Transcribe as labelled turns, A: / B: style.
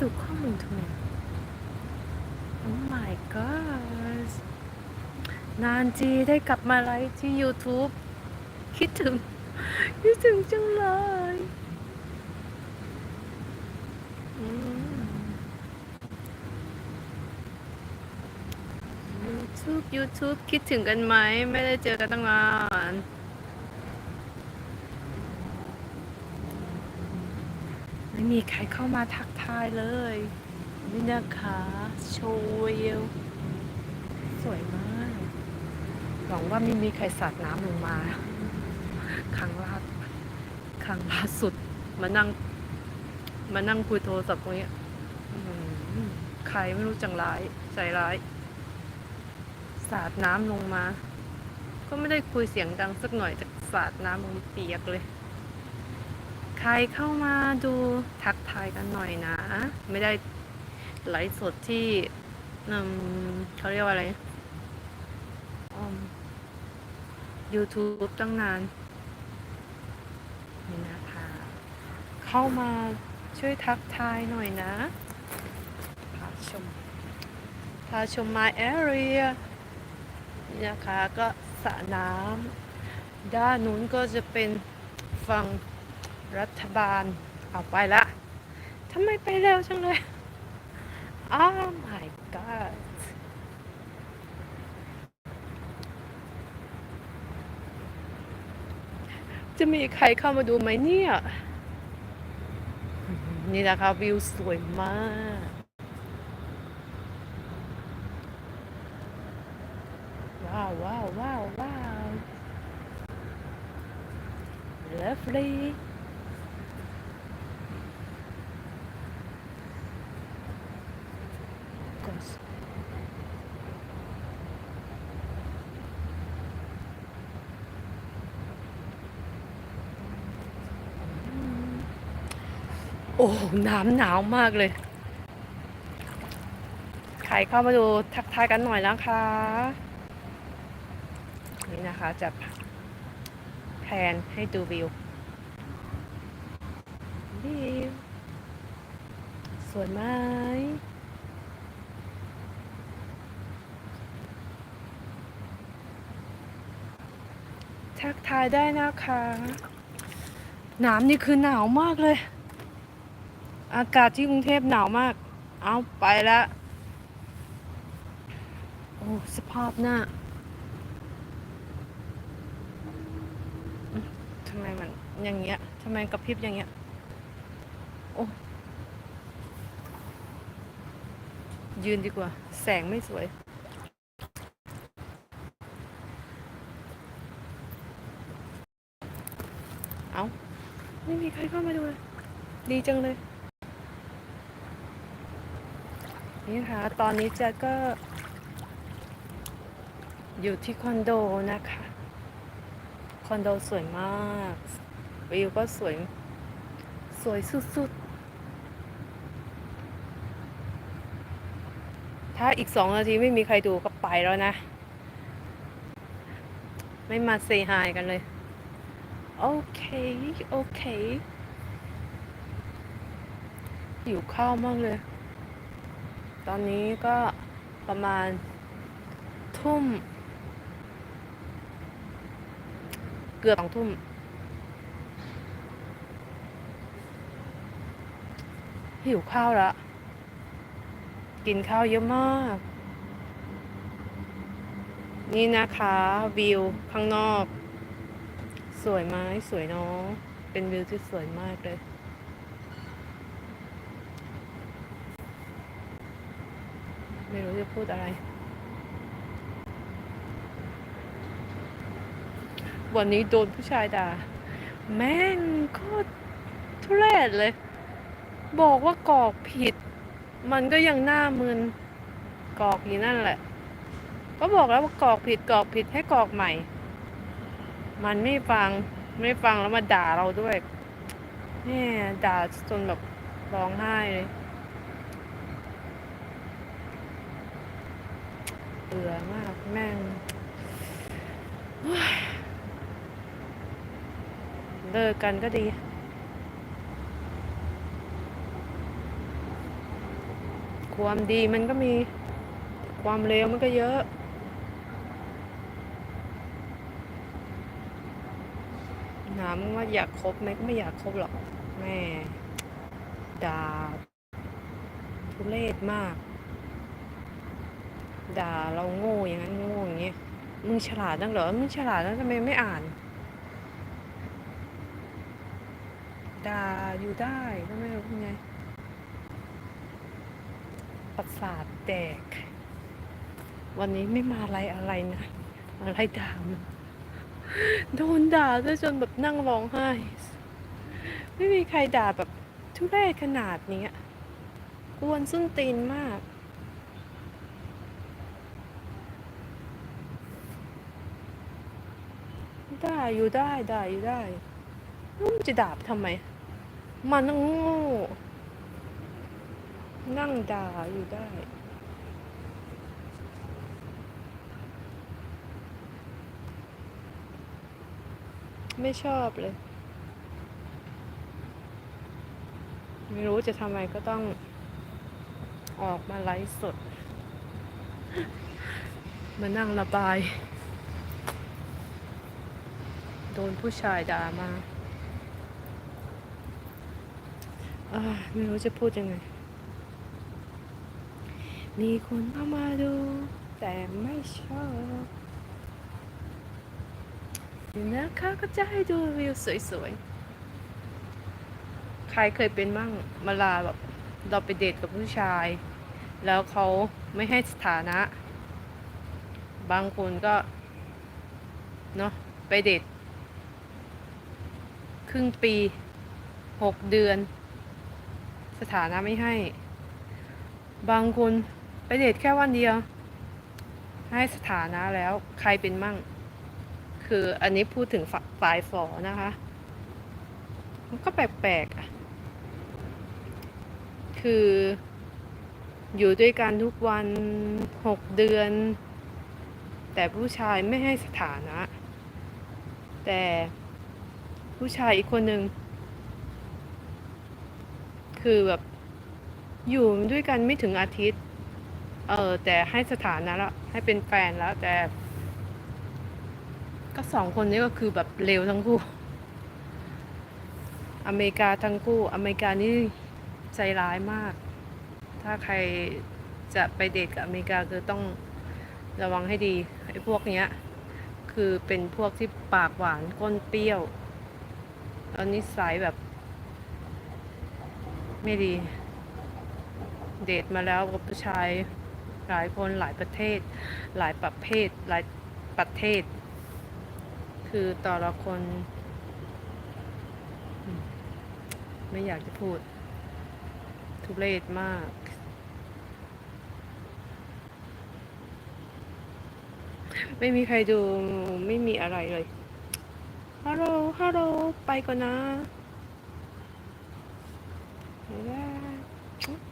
A: ดูข้อมูลทำไม Oh my god นานจีได้กลับมาไลฟ์ที่ YouTube คิดถึง คิดถึงจังเลยอืม YouTube YouTube คิดถึงกันไหม ไม่ได้เจอกันตั้งนาน ไม่มีใครเข้ามาทักทายเลย นี่นะคะโชว์วสวยมาก หวังว่าไม่มีใครสาดน้ำลงมา ครั้งล่าครั้งล่าสุด มานั่ง มานั่งคุยโทรศัพท์ตรงนี้ใครไม่รู้จังร้าย ใจร้าย สาดน้ำลงมา ก็ไม่ได้คุยเสียงดังสักหน่อยแต่สาดน้ำลงเปียกเลย ใครเข้ามาดูทักทายกันหน่อยนะ ไม่ได้ไลฟ์สดที่เขาเรียกว่าอะไรอืม YouTube ตั้งนาน นี่นะคะ เข้ามาช่วยทักทายหน่อยนะพาชมพาชม my area นี่นะคะก็สระน้ำด้านนู้นก็จะเป็นฝั่ง รัฐบาลเอาไปละทำไมไปเร็วจังเลย Oh my god จะมีใครเข้ามาดูไหมเนี่ย นี่นะคะวิวสวยมาก ว้าวว้าวว้าวว้าว lovely ก็สโอ้น้ำหนาวมากเลยใครเข้ามาดูทักทายกันหน่อยนะคะ นี่นะคะจะแพนให้ดูวิววิวสวยไหมทักทายได้นะคะ น้ำนี่คือหนาวมากเลย อากาศที่กรุงเทพหนาวมาก เอาไปละโอ้สภาพหน้าทำไมมันอย่างเงี้ยทำไมกระพริบอย่างเงี้ย โอ้ยืนดีกว่า แสงไม่สวย เอาไม่มีใครเข้ามาดูเลย ดีจังเลย นี่ค่ะ ตอนนี้เจะก็ อยู่ที่คอนโดนะคะ คอนโดสวยมาก วิวก็สวย สวยสุดๆ ถ้าอีกสองนาทีไม่มีใครดูก็ไปแล้วนะ ไม่มาเซฮายกันเลย โอเค โอเคหิวข้าวมากเลย ตอนนี้ก็ประมาณทุ่ม เกือบสองทุ่ม หิวข้าวแล้วกินข้าวเยอะมาก นี่นะคะวิวข้างนอก สวยไหมสวยเนาะเป็นวิวที่สวยมากเลย ไม่รู้จะพูดอะไร วันนี้โดนผู้ชายด่า แม่งโคตรทุเรศเลย บอกว่ากรอกผิด มันก็ยังหน้ามึนกรอกอยู่นั่นแหละ ก็บอกแล้วว่ากรอกผิดกรอกผิดให้กรอกใหม่ มันไม่ฟังไม่ฟังแล้วมาด่าเราด้วยแม่ด่าจนแบบร้องไห้เลย เบื่อมากแม่งเลิกกันก็ดีความดีมันก็มีความเลวมันก็เยอะ ถามว่าอยากคบไหมก็ไม่อยากคบหรอก แม่ดาทุเรศมาก ด่าเราโง่อย่างนั้นโง่อย่างเงี้ยมึงฉลาดนักเหรอมึงฉลาดแล้วทำไมไม่อ่านด่าอยู่ได้ก็ไม่รู้ไงประสาทแตก วันนี้ไม่มาอะไรอะไรนะอะไรด่าโดนด่าซะจนแบบนั่งร้องไห้ ไม่มีใครด่าแบบทุเรศขนาดนี้อะกวนส้นตีนมาก ได้อยู่ได้ได้อยู่ได้แล้วมันจะดาไปทำไม มันนั่งโง่นั่งด่าอยู่ได้ ไม่ชอบเลย ไม่รู้จะทำไมก็ต้องออกมาไลฟ์สด มานั่งระบาย โดนผู้ชายด่ามาอ่าไม่รู้จะพูดยังไง มีคนเข้ามาดู แต่ไม่ชอบเดี๋ยวนะคะก็จะให้ดูวิวสวยๆ ใครเคยเป็นบ้างเวลาแบบ เราไปเดทกับผู้ชาย แล้วเขาไม่ให้สถานะ บางคนก็ เนาะไปเดท ครึ่งปีหกเดือน สถานะไม่ให้ บางคนไปเดทแค่วันเดียว ให้สถานะแล้วใครเป็นมั่ง คืออันนี้พูดถึงฝฝ่ายฝอนะคะ มันก็แปลกๆอะคืออยู่ด้วยกันทุกวันหกเดือน แต่ผู้ชายไม่ให้สถานะ แต่ ผู้ชายอีกคนหนึ่งคือแบบอยู่ด้วยกันไม่ถึงอาทิตย์ เออแต่ให้สถานะแล้วให้เป็นแฟนแล้ว แต่ ก็สองคนนี้ก็คือแบบเลวทั้งคู่ อเมริกาทั้งคู่ อเมริกานี่ใจร้ายมาก ถ้าใครจะไปเดทกับอเมริกาคือต้องระวังให้ดีไอ้พวกเนี้ย คือเป็นพวกที่ปากหวานก้นเปรี้ยว แล้วนิสัยแบบ ไม่ดี เดทมาแล้วกับผู้ชายหลายคนหลายประเทศ หลายประเภทหลายประเทศ คือแต่ละคน ไม่อยากจะพูด ทุเรศมากไม่มีใครดูไม่มีอะไรเลย ฮัลโหล ฮัลโหล ไปก่อนนะ บ๊ายบาย